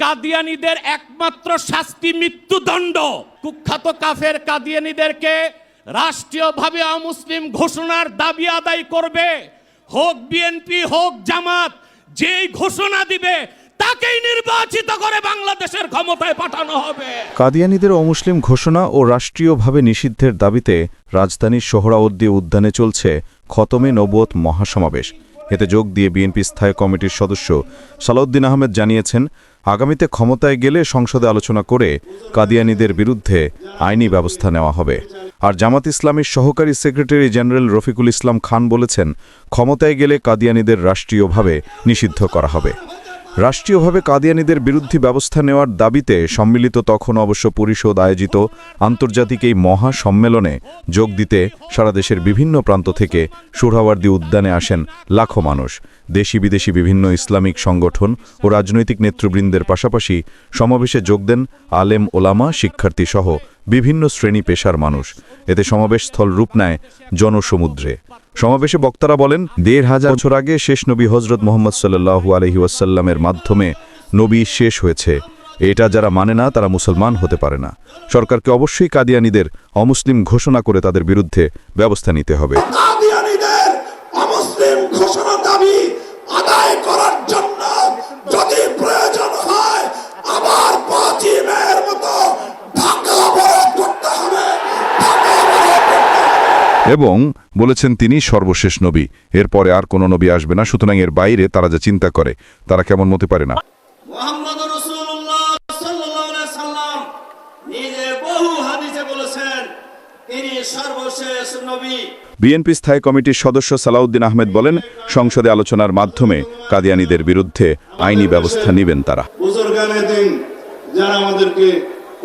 কাদিয়ানিদের একমাত্র শাস্তি মৃত্যুদণ্ড। কুখ্যাত কাফের কাদিয়ানিদেরকে রাষ্ট্রীয়ভাবে অমুসলিম ঘোষণার দাবি আদায় করবে। হোক বিএনপি হোক জামাত, যেই ঘোষণা দিবে, তাকেই নির্বাচিত করে বাংলাদেশের ক্ষমতায় পাঠানো হবে। কাদিয়ানিদের অমুসলিম ঘোষণা ও রাষ্ট্রীয়ভাবে নিষিদ্ধের দাবিতে রাজধানীর সোহরাওয়ার্দী উদ্যানে চলছে খতমে নবুয়ত মহাসমাবেশ। এতে যোগ দিয়ে বিএনপি স্থায়ী কমিটির সদস্য সালাউদ্দিন আহমেদ জানিয়েছেন আগামীতে ক্ষমতায় গেলে সংসদে আলোচনা করে কাদিয়ানিদের বিরুদ্ধে আইনি ব্যবস্থা নেওয়া হবে। আর জামাত ইসলামের সহকারী সেক্রেটারি জেনারেল রফিকুল ইসলাম খান বলেছেন, ক্ষমতায় গেলে কাদিয়ানিদের রাষ্ট্রীয়ভাবে নিষিদ্ধ করা হবে। রাষ্ট্রীয়ভাবে কাদিয়ানিদের বিরুদ্ধে ব্যবস্থা নেওয়ার দাবিতে সম্মিলিত তখন অবশ্য পরিষদ আয়োজিত আন্তর্জাতিক এই মহা সম্মেলনে যোগ দিতে সারা দেশের বিভিন্ন প্রান্ত থেকে সোহরাওয়ার্দী উদ্যানে আসেন লাখো মানুষ। দেশি বিদেশি বিভিন্ন ইসলামিক সংগঠন ও রাজনৈতিক নেতৃবৃন্দের পাশাপাশি সমাবেশে যোগ দেন আলেম ওলামা, শিক্ষার্থীসহ বিভিন্ন শ্রেণি পেশার মানুষ। এতে সমাবেশস্থল রূপ নেয় জনসমুদ্রে। সমাবেশে বক্তারা বলেন, দেড় হাজার বছর আগে শেষ নবী হজরত মোহাম্মদ সাল্লু আলহি ওয়াসাল্লামের মাধ্যমে নবী শেষ হয়েছে। এটা যারা মানে না, তারা মুসলমান হতে পারে না। সরকারকে অবশ্যই কাদিয়ানিদের অমুসলিম ঘোষণা করে তাদের বিরুদ্ধে ব্যবস্থা নিতে হবে। এবং বলেছেন তিনি সর্বশেষ নবী। এরপরে আর কোনো নবী আসবে না সুতরাং এর বাইরে তারা যা চিন্তা করে তারা কেমন হতে পারে না। বিএনপি স্থায়ী কমিটির সদস্য সালাউদ্দিন আহমেদ বলেন সংসদে আলোচনার মাধ্যমে কাদিয়ানিদের বিরুদ্ধে আইনি ব্যবস্থা নেবেন তারা। যারা আমাদেরকে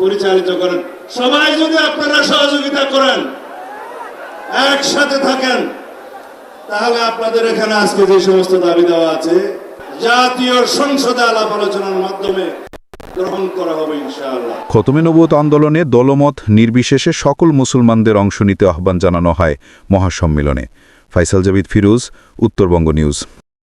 পরিচালিত করেন সবাই যদি আপনারা সহযোগিতা করেন একসাথে থাকেন। তাহলে আপনাদের এখানে আজকে যে সমস্ত দাবি দেওয়া আছে, জাতীয় সংসদে আলাপ আলোচনার মাধ্যমে খতমে নবুয়ত আন্দোলনে দলমত নির্বিশেষে সকল মুসলমানদের অংশ নিতে আহ্বান জানানো হয় মহাসম্মেলনে। ফাইসাল জাবিদ ফিরোজ, উত্তরবঙ্গ নিউজ।